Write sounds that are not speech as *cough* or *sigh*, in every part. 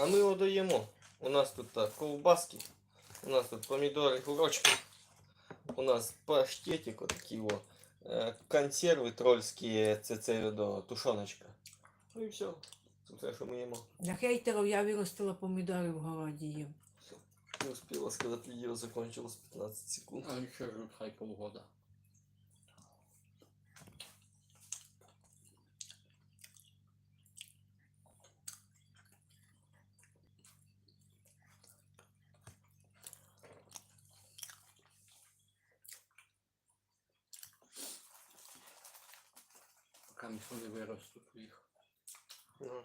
А ми його доїмо. У нас тут так, ковбаски, у нас тут помідори, гурочки, у нас паштетик отакий о, е, консерви трольські, це це до тушоночка. Ну і все. Це все, що ми їмо. Для хейтерів я виростила помідори в городі їм. Не успела сказать, видео закончилось 15 секунд. А еще жут хай полгода. Виростуть їх. Ну.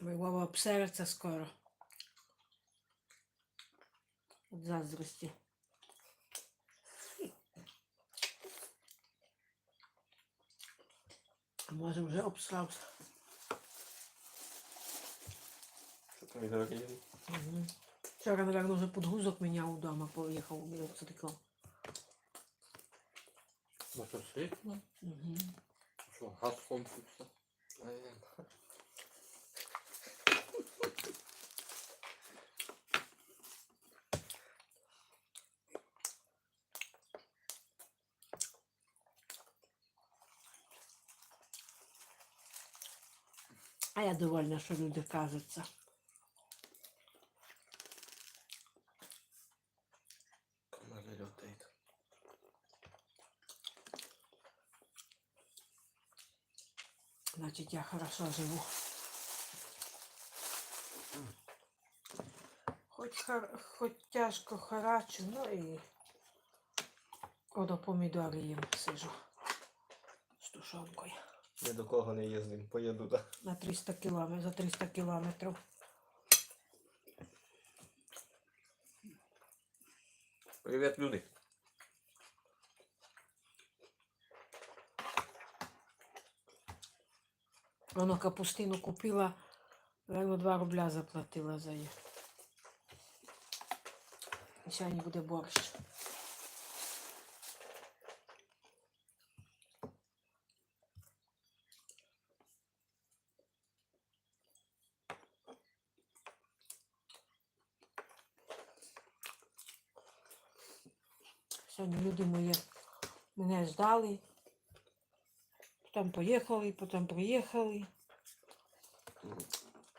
Вова обсериться скоро. От заздрості. А може вже обсрався. Угу. Вчора, наверное, вже подгузок міняв вдома, поїхав у церкву. Мотоцикл? Угу. Що, газ кончився? А я довольна, що люди кажуться. Значить, я хорошо живу. Хоч, хар... Хоч тяжко харачу, ну і одо помідори їм сижу з тушонкою. Ні до кого не їздим, поїду, да. На 300 кілометрів, за 300 кілометрів. Привіт, люди. Воно капустину купила, наверное, 2 рубля заплатила за її. І сьогодні буде борщ. Сьогодні люди мої мене ждали. Потім поїхали, потім приїхали.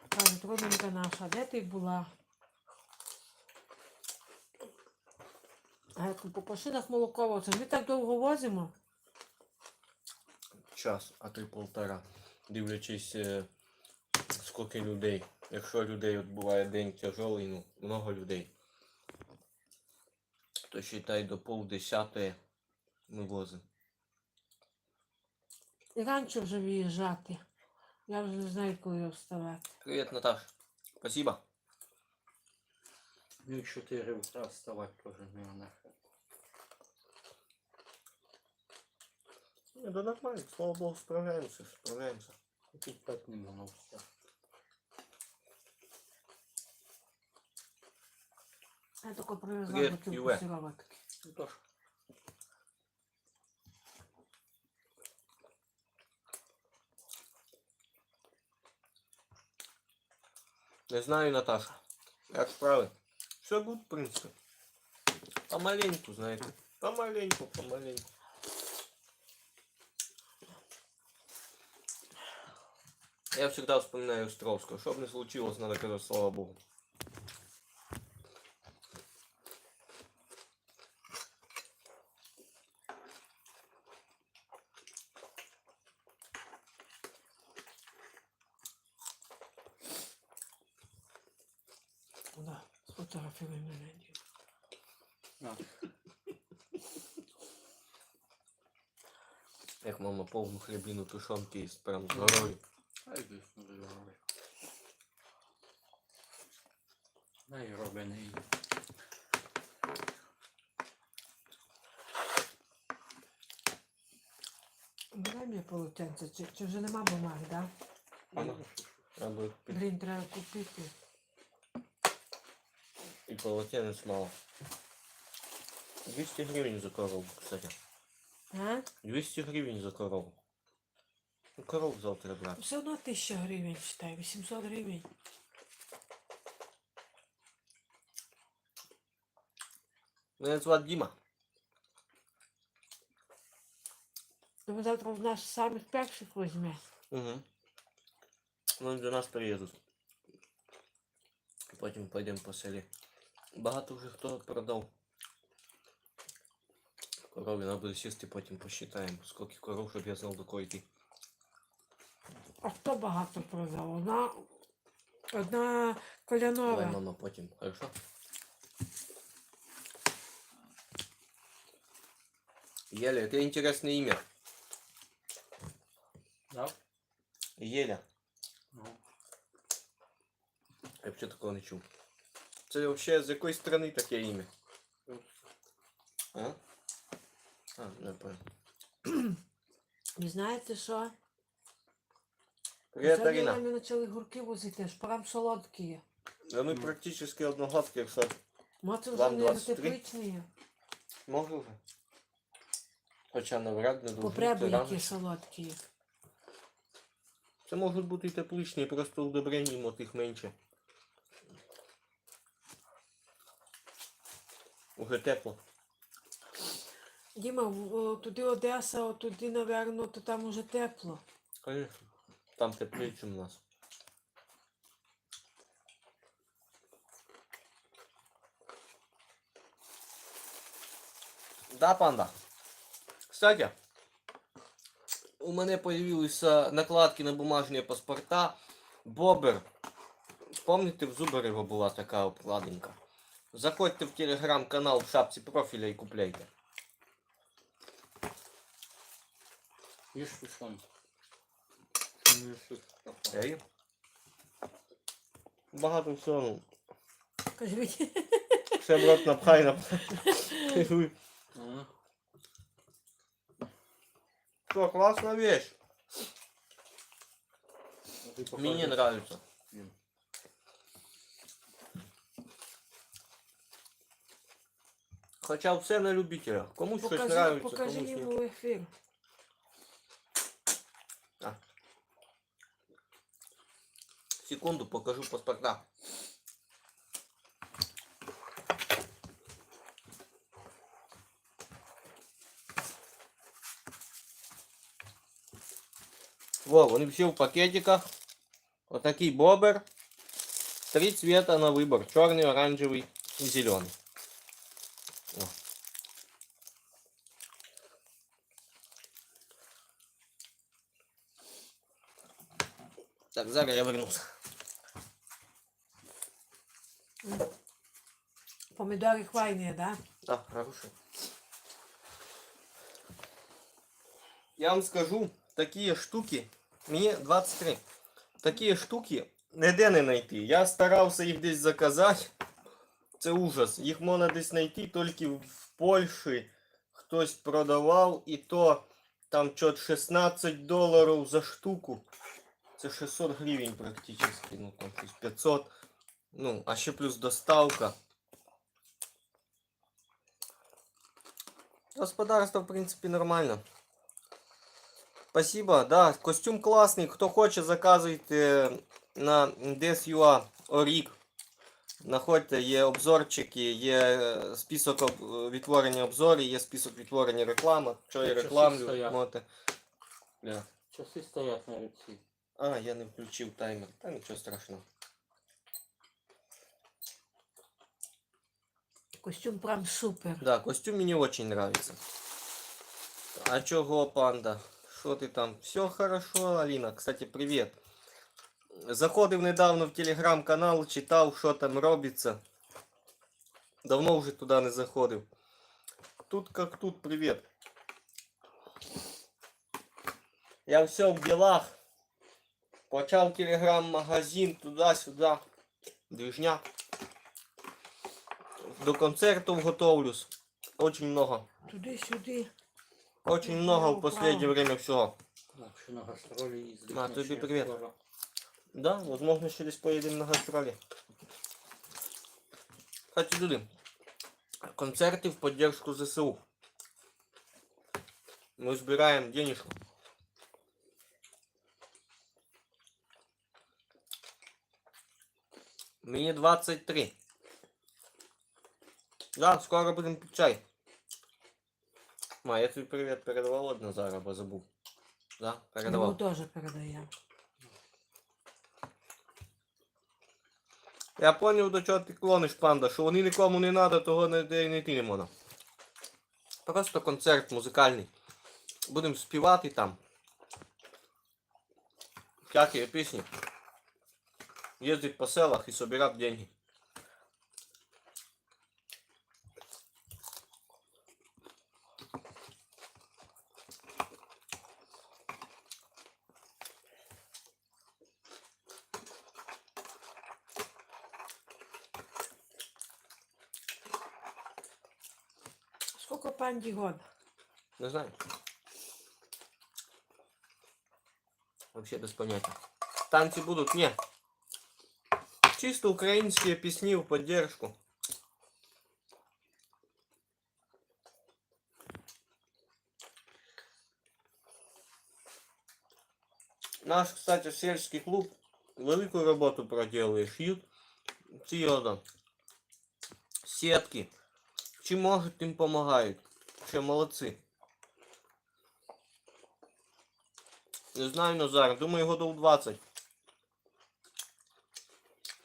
Кажуть, родинка наша, де ти була? А по машинах молоко возимо. Ми так довго возимо. Час, а й полтора. Дивлячись, е, скільки людей. Якщо людей от буває день тяжелий, ну, много людей. То считай до полдесятої ми возимо. І раніше вже виїжджати. Я вже не знаю, коли вставати. Привіт, Наташ. Спасибо. Ну, 4 утра вставать тоже не нахер. Не, да нормально, слава богу, справляемся, справляемся. Тут 5 не минут все. Я тільки привезла Привіт, бутилку Юве. сироватки. Ну Не знаю, Наташа. Як справи? Все гуд, в принципі. Помаленьку, знаєте. Помаленьку, помаленьку. Я всегда вспоминаю Островского. Что бы ни случилось, надо сказать слава богу. Повну хлібину тушонки їсть прям з горою. хай звісно виявили. Най робений. Дай мені полотенце, чи, чи вже нема бумаги, да? Ага. Треба під- Блін, треба купити. і полотенець мало. 200 гривень за корову, кстати. А? 200 гривень за корову. Коров завтра брати. Все одно 1000 гривень, читай, 800 гривень. Мене звати Діма. Тому завтра в нас самих перших візьме. Угу. Вони до нас приїдуть. Потім пойдемо по селі. Багато вже хто продав. Корові треба буде сісти, потім посчитаємо, скільки коров, щоб я знав до кого йти. А хто багато продав? Одна, одна Давай, колянова. мама, потім. Хорошо? Еля, это интересное имя. Да? Еля. Ну, Я вообще такого не чув. Це вообще з якої страни таке ім'я? А? А, не. Ви *clears throat* знаєте що? Привет, Арина. ми почали гурки возити, аж прям солодкі є. Да ми практически одногодки, якщо Моцин вже Вам не 23? тепличні. вже. Хоча навряд не дуже. Попреби, це рано. які солодкі. Це можуть бути і тепличні, просто удобрення йому тих менше. Уже тепло. Діма, туди Одеса, туди, напевно, то там уже тепло. Конечно. Там теплее, чем у нас. Да, панда. Кстати, у мене появилися накладки на бумажні паспорта. Бобер. Помните, в Зубарева була така обкладинка. Заходьте в телеграм-канал в шапці профіля і купляйте. Сушон. Не їж Ей. Багато всього. Кажіть, Все в рот напхай, напхай. *laughs* Что, классная вещь. Мне нравится. Хоча все на любителя. Комусь щось покажи, нравится, покажи комусь йому ні. в ефір. Секунду, покажу паспорта. Во, вони всі в пакетиках. Отакий бобер. Три цвета на выбор. Черный, оранжевый и зеленый. Так, зараз я вернусь. Помідори хвайні, да? Да, хороший. Я вам скажу, такие штуки, мне 23, такие штуки ніде не знайти. Я старався їх десь заказати. Це ужас. Їх можна десь знайти тільки в Польщі. Хтось продавав і то там чот 16 доларів за штуку. Це 600 гривень практично. Ну там щось 500. Ну, а ще плюс доставка. Господарство, в принципе, нормально. Спасибо, да, костюм классный. Кто хочет, заказывайте на DSUA Орік. Знаходьте, є обзорчики, є е, список об- е, відтворення обзорів, є список відтворення реклами. Що я рекламлю, стоять. можете. Бля. Часи стоять на руці. А, я не включив таймер. Та нічого страшного. Костюм прям супер. Да, костюм мне очень нравится. А чего, панда? Что ты там? Все хорошо, Алина. Кстати, привет. Заходив недавно в телеграм-канал, читав, що там робиться. Давно вже туди не заходив. Тут как тут, привет. Я все в ділах. Почав телеграм-магазин туди-сюди. Движня. До концертов готовлюсь. Очень много. Туди-сюди. Очень много в последнее время всего. На гастроли ездить. А, на, тобі Да, возможно, ще десь поїдемо на гастролі. Кстати, люди, Концерты в поддержку ЗСУ. Мы собираем денежку. Мені 23. Да, скоро будемо під чай. Ма, я тобі привіт передавав од Назара, бо забув. Да, Йому передавав. теж передаємо. Я поняв, до чого ти клониш, панда, що вони нікому не треба, того не, йти не можна. Просто концерт музикальний. Будемо співати там. Всякі пісні. Їздить по селах і собирати деньги. Скільки панді год? Не знаю. Вообще без понятия. Танцы будут? Не. Чисто украинские песни в поддержку. Наш, кстати, сельский клуб великую роботу проделує. Шьют ці ода, сетки. Чим можуть, тим помогають. Ще молодці. Не знаю, Назар, думаю, годов 20.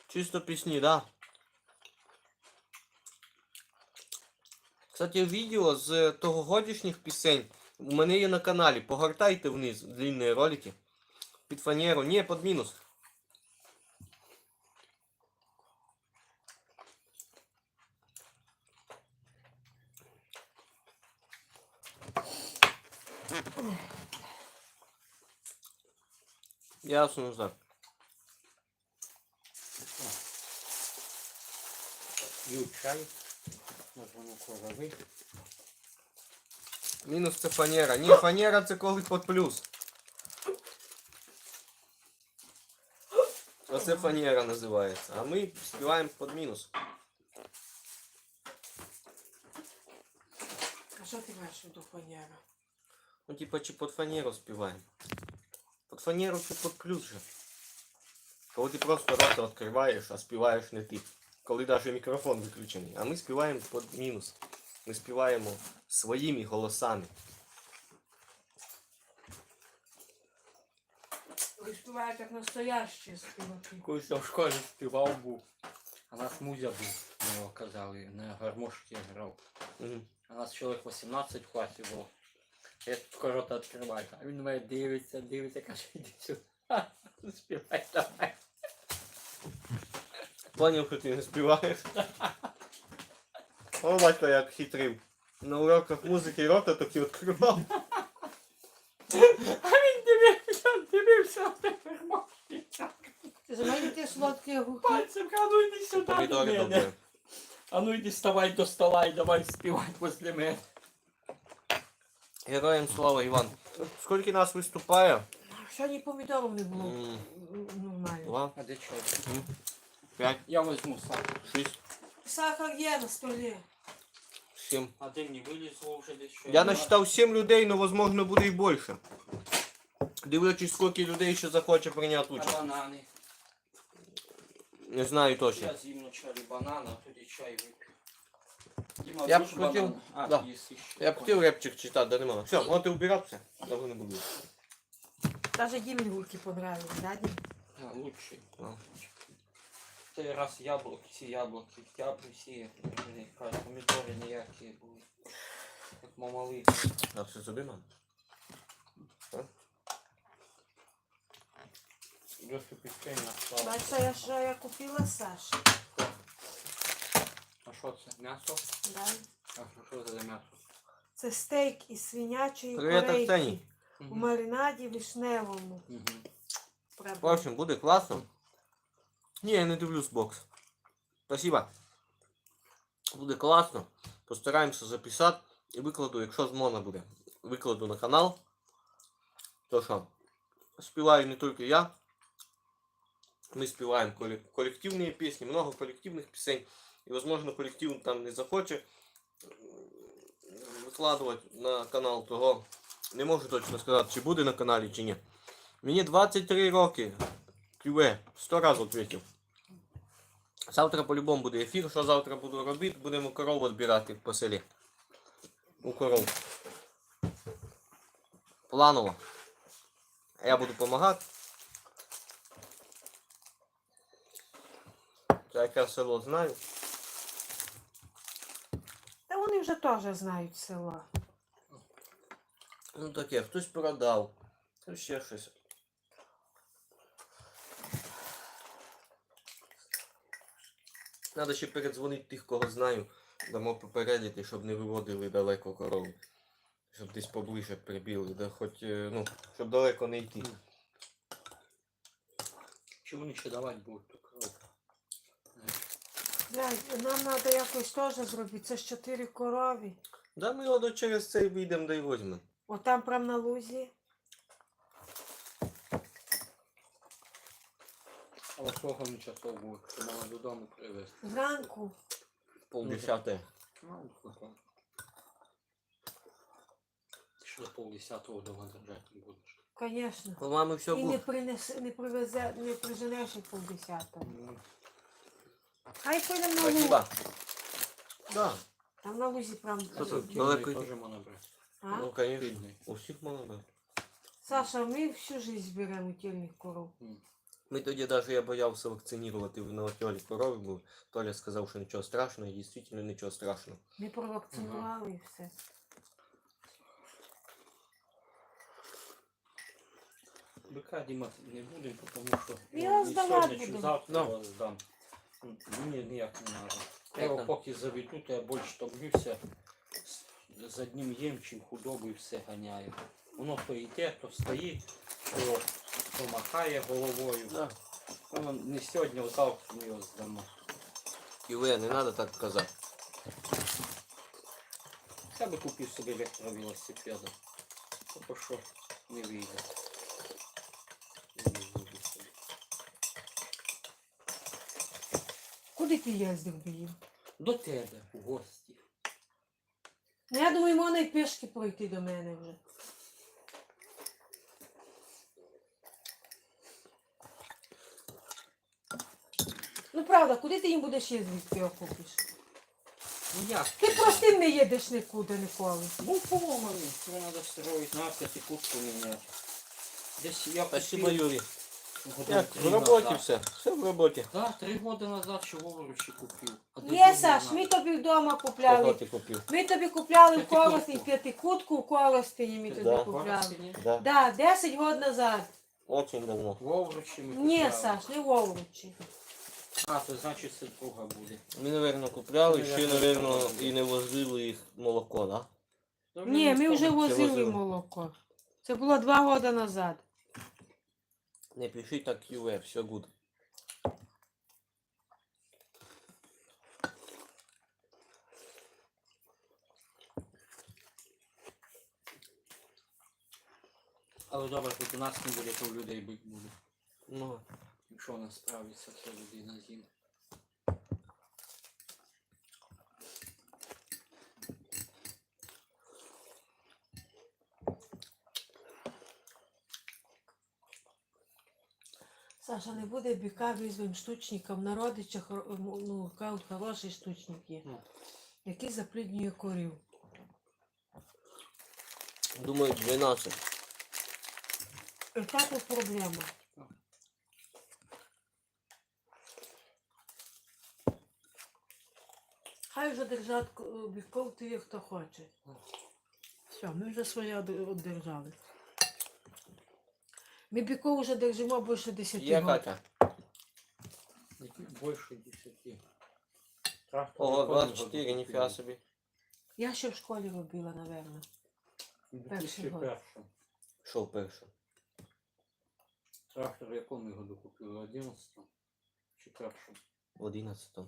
Чисто пісні, да. Кстати, відео з тогогодішніх пісень у мене є на каналі. Погортайте вниз длинні ролики. Під фанеру. Ні, під мінус. Ясно, Назар. П'ю чай. Мінус це фанера. Ні, фанера це коли під плюс. Оце фанера називається. А ми співаємо під мінус. А що ти маєш в виду фанера? Ну, типа, чи під фанеру співаємо. Під фанеру чи під плюс же. Коли ти просто рот відкриваєш, а співаєш не ти. Коли навіть мікрофон виключений. А ми співаємо під мінус. Ми співаємо своїми голосами. Ви співаєте як настоящі співаки. Колись я в школі співав був. А нас музя був, ми його казали, на гармошці грав. Мгм. А нас чоловік 18 в класі було. Я тільки рота відкриваю, а він на мене дивиться, дивиться, каже, іди сюди. *laughs* Співай давай. Поняв, що ти не співаєш. О, батько як хитрив. На уроках музики рота таки відкривав. А він дивився, дивився, а тепер мовчить. Знаєте сладкі огурки? Пальцем, а ну йди сюди до Помідори мене. добре. А ну йди ставай до стола і давай співай возле мене. Героям слава Іван. Скільки нас виступає? Сьогодні помідорів не було М, нормально. Два, А де чай? п'ять, Я возьму сам. шість, Сахар є на столі. сім. А де не вилізло вже десь що? Я насчитав сім людей, але можливо буде і більше. Дивлячись, скільки людей ще захоче прийняти А участь. банани. Не знаю точно. Я з'їм вначалі банан, а тоді чай вип'ю. Я б хотів- А, да. ще. Я б хотів репчик читати, да нема. Все, можете вбиратися. Довго не буду. Даже Дімі гульки понравились, да, Дім? А, лучший. А. Цей раз яблуки, всі яблуки, яблуки всі, не кажуть, помідори ніякі були. Як мамали. А все собі мам. Досі печення стало. Бачите, я що я купила Саші. А що це? М'ясо? Да? А що це за м'ясо? Це стейк із свинячої Привіт, корейки Арсеній. у маринаді вишневому. Мгм. В общем, буде класно. Ні, я не дивлюсь бокс. Спасибо. Буде класно. Постараємося записати і викладу, якщо змона буде. Викладу на канал. То що, співаю не тільки я. Ми співаємо коле- колективні пісні, много колективних пісень. І, возможно, колектив там не захоче викладувати на канал, того не можу точно сказати, чи буде на каналі, чи ні. Мені 23 роки. QE. 100 разів відповів. Завтра по-любому буде ефір, що завтра буду робити, будемо коров відбирати по селі. У коров. Планово. Я буду допомагати. Я якраз село знаю. Вони вже теж знають село. Ну таке, хтось продав, хтось ще щось. Надо ще передзвонити тих, кого знаю, дамо попередити, щоб не виводили далеко корови. Щоб десь поближче прибіли, да хоч, е, ну, щоб далеко не йти. Чи вони ще давати будуть ту кров? Нам треба якось теж зробити. Це ж чотири корові. Да ми от через цей вийдемо да й возьмемо. Отам прям на лузі. Але сколько він часов буде, що мала додому привезти? Зранку. Полдесяте. Ну, ладно. Ще до полдесятого дома держати не будеш. Звісно. У мами все І не буде. принесе, не привезе, не приженеш і полдесятого. Ну, Хай підемо на Спасибо. луг. Да. Там на лузі прям. Що тут? Кінний Далеко йти? теж можна брати. А? Ну, конечно. Кінний. У всіх можна брати. Саша, ми всю жизнь беремо утільних коров. М. Ми тоді навіть я боявся вакцинувати в Новотьолі корови, бо Толя сказав, що нічого страшного, і дійсно нічого страшного. Ми провакцинували і все. Бика Діма не будемо, тому що Я ну, здавати сьогодні чи буду. завтра Ну. вас здам. Мені ніяк не треба. Я його поки заведу, то я більше топлюся з одним ємчим худобу і все ганяю. Воно то йде, то стоїть, то, то махає головою. Да. Воно не сьогодні, а завтра ми його здамо. Іле, не треба так казати. Я би купив собі електровелосипеда. Тому що не вийде. Не вийде собі. Куди ти їздив би їм? До тебе в гості. Ну я думаю, можна й пішки пройти до мене вже. Ну правда, куди ти їм будеш їздити, його купиш? Ну як? Ти простим не їдеш нікуди ніколи. Був поломаний, треба строїть, на п'ятикутку міняти. Десь я Спасибо, купив Юрій. Як, в роботі все. Все в роботі. Так, три роки назад ще Говоручі купив. А тоді Є, не Саш, ми тобі вдома Кого купляли. ти купив? Ми тобі купляли в. Коростені, п'ятикутку в Коростені ми тобі Да. купляли. Коростені? Да. Да, 10 років назад. Очень давно. Говоручі ми Ні, купляли. Саш, не Вовручі. А, то значить це друга буде. Ми, напевно, купляли, ще, Наверно, напевно, і не возили їх молоко, да? Ні, ми вже возили возили. молоко. Це було два роки назад. Не пиши так QV, все good. Але добре, тут у нас не буде, то у людей бути буде. Ну, Якщо вона справиться, то людина з'їм. Саша, не буде біка, візьмемо штучника. В народичах ну, кажуть, хороший штучник є, який запліднює корів. думаю, 12. І та тут проблема. Хай вже держать е, біков ті, хто хоче. Все, ми вже своє од- одержали. Ми біков вже держимо більше 10 Є років. Катя. Більше 10. Трактор Ого, якого 24, году ніфіга купили? собі. Я ще в школі робила, напевно. Перший год. 2001. Що вперше? Трактор в якому году купили? В 11 чи першому? В 11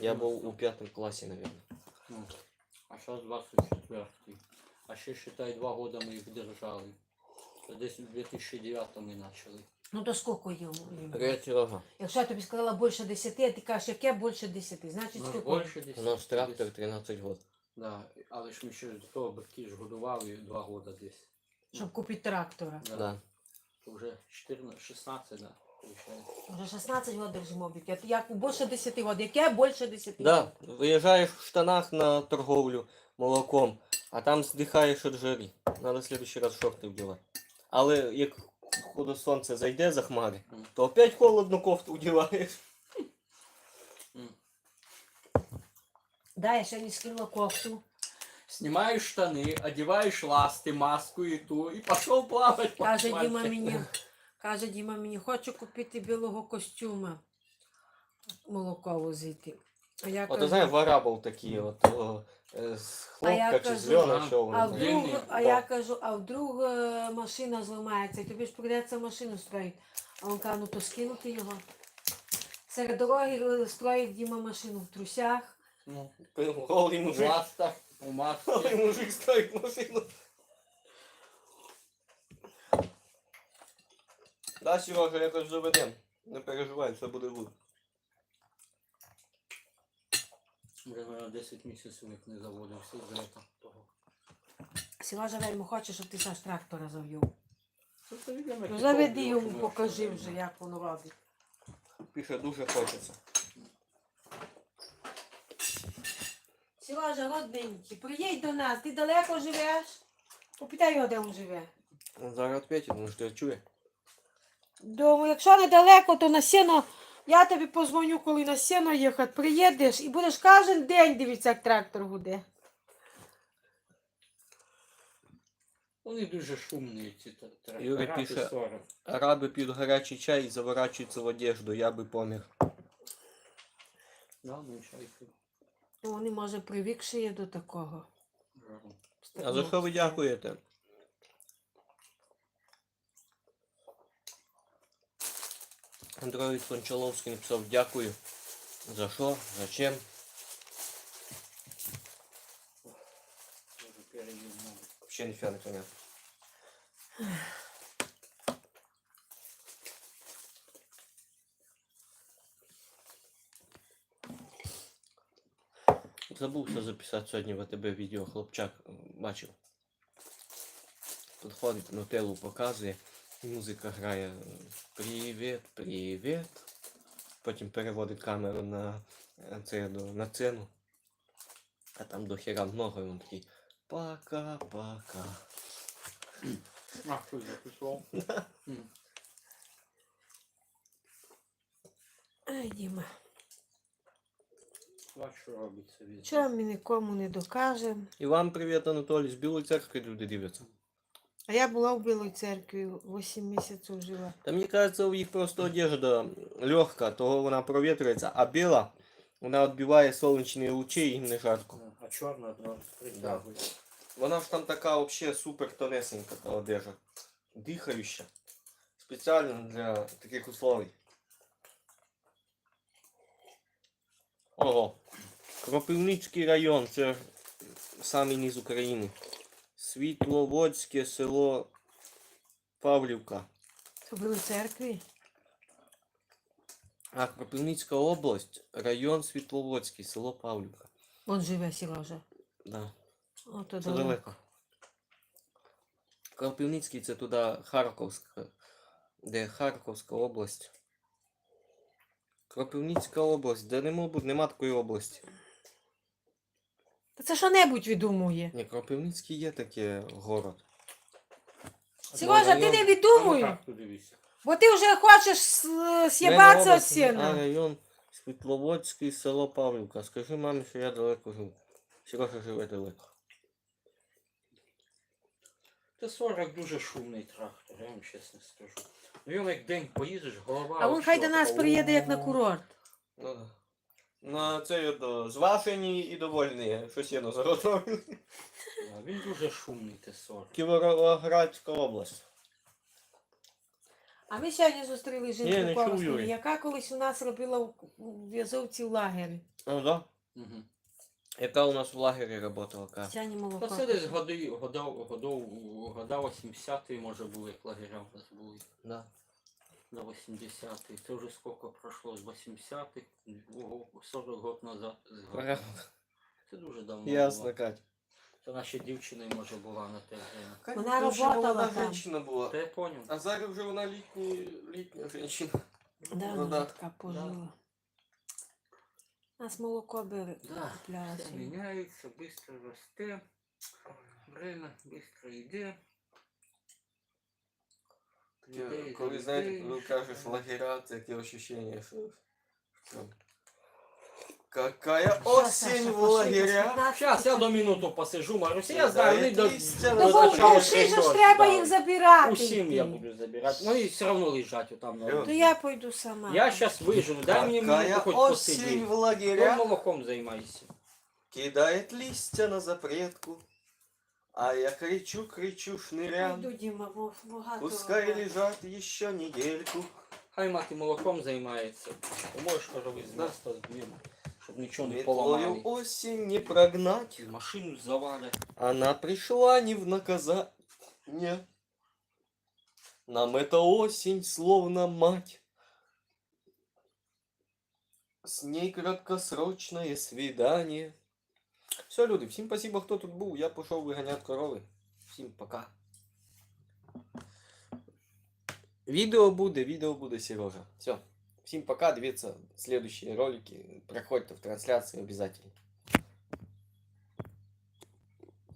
Я був у п'ятому класі, напевно. Ну, а зараз 24. А ще, считай, два года ми їх держали. Це десь у 2009 ми почали. Ну то скільки? Третій рога. Якщо я тобі сказала більше 10, а ти кажеш, яке більше 10, значить Ну, скільки? більше. У нас трактор 13 років. Да, але ж ми ще до того батьки ж годували два года десь. Щоб купити трактора. Да. Да. То вже 14, 16, да. виходить. Вже 16 років держимо обід. Як більше 10 років. Яке більше 10 Да, виїжджаєш в штанах на торговлю молоком, а там здихаєш від жари. Надо в следующий раз шорти вдівати. Але як ходу сонце зайде за хмари, то опять холодну кофту вдіваєш. М. Да, я ще не скинула кофту. Снимаешь штаны, одеваешь ласты, маску и ту, и пошел плавать. по Каже Діма мені, *laughs* каже Діма мені, хочу купити білого костюма. Молоко возити. А я От знаєш, в такі, от о, е, з А я хлопка чи кажу, з льона, а, що а вони. вдруг, Длинний, а я кажу, а вдруг е, машина зламається, і тобі ж прийдеться машину строїти. А він каже, ну то скинути його. Серед дороги е, строїть Діма машину в трусях. Ну, Голий в мужик. ластах, у Голий мужик ставить машину. Да, Сережа, якось заведем. Не переживай, все буде гуд. Наверное, 10 місяців як не заводився з літа того. Сережа вельми хоче, щоб ти Саш трактора завів. Відомо, Ну заведи йому, покажи вже, як воно робить. Пише, дуже хочеться. Сережа, родненький, приїдь до нас, ти далеко живеш? Попитай його, де він живе. Он зараз відповідь, тому що чує. Думаю, якщо недалеко, то на сіно. Я тобі позвоню, коли на сіно їхати, приїдеш і будеш кожен день дивитися, як трактор гуде. Вони дуже шумні, ці Юрій трактора, пише, 40. Араби п'ють гарячий чай і заворачуються в одежду, я би помер. Да, ну, Вони, може, привикші є до такого. А за що ви дякуєте? Андроїд Кончаловський написав дякую. За що? Дуже переїдно. Вообще ніфіга не понятно. Забувся записати сьогодні в АТБ відео, хлопчак бачив. Підходить, нутеллу показує, і музика грає е, Привіт, привіт. Потім переводить камеру на, е, це, на цену. А там до хера много, і він такий Пока-пока. А, хто. *laughs* Ай, Діма, що робиться від. ми нікому не докажемо. І вам привіт, Анатолій, з Білої церкви люди дивляться. А я була в Білій церкві, 8 місяців жила. Та мені кажется, у їх просто одежда легка, того вона провітрюється, а біла, вона відбиває сонячні лучі і не жарко. А чорна, да, притягує. Вона ж там така вообще супер тонесенька та одежа. Дихающа. Спеціально для таких условий. Ого. Кропивницький район, це ж самий низ України. Світловодське село Павлівка. В Білій церкві. А Кропивницька область, район Світловодський, село Павлівка. Он живе, Сережа. Да. О, то Це далеко. Кропивницький це туди Харківська, де Харківська область. Кропивницька область, де не мабуть, нема такої області. Це що-небудь відумує. Ні, Кропивницький є таке город. Сережа, ти не ну відумуй, так, бо ти вже хочеш с- з'їбатися від А сіна. район Світловодський, село Павлівка. Скажи мамі, що я далеко живу. Сережа живе далеко. Це 40 дуже шумний трактор, я вам чесно скажу. Ну йому як день поїдеш, голова. А він хай до нас приїде як на курорт. Ну, да. На це до звашені і довольні, що сіно заготовили. Да, *laughs* Він дуже шумний, те 40. Кіровоградська область. А ми сьогодні зустріли Ні, жінку не Коростені, Юрій. яка колись у нас робила у у в'язовці в лагері. Ну да. Угу. Яка у нас в лагері працювала Ка? Сьогодні молоко. Це десь годи, года, годов, года 80-ті, може були, як лагеря у нас були. Да. До 80-х. Це вже скільки пройшло з 80-х, ого, 40 років назад. згадую. Це дуже давно Ясно, було. Кать. Це наша дівчина може була на те время. Вона работала там. женщина була. Та я поняв. А зараз вже вона літня, літня женщина. Да, Ну вона да. така пожила. Нас молоко бери. Да, купляла все міняється, швидко росте, время швидко йде. Людей Коли за знаєте, людей, коли що кажеш там. лагеря, таке ощущение, що. що Какая Що, осінь Саша, в пошли, лагеря. 15 Зараз я до минуту посижу, Маруся, я знаю, вони до, листя Ну, на бо зачатку. вши ж треба їх забирати. Усім я йти. буду забирати. Вони все одно лежать отам на Йо. То вулиці. я пойду сама. Я зараз вижену, дай мені Какая минуту хоч осінь посидіти. в Я лагеря. молоком займайся. Кидает листья на запретку. А я кричу, кричу, Пойду, шнырям. Діма, бо багато. Пускай роботи. лежат еще недельку. Хай мати молоком займається. Поможеш, кажу, з Да. міста здвину, щоб нічого не Метлою поламали. осень не прогнать. І Машину завалять. Она пришла не в наказание. Нам эта осень словно мать. С ней краткосрочное свидание. Все, люди, всім спасибо, хто тут був. Я пішов виганяти корови. Всім пока. Відео буде, відео буде, Сережа. Все. Всім пока, дивіться следующие ролики. Приходьте в трансляцію обязательно.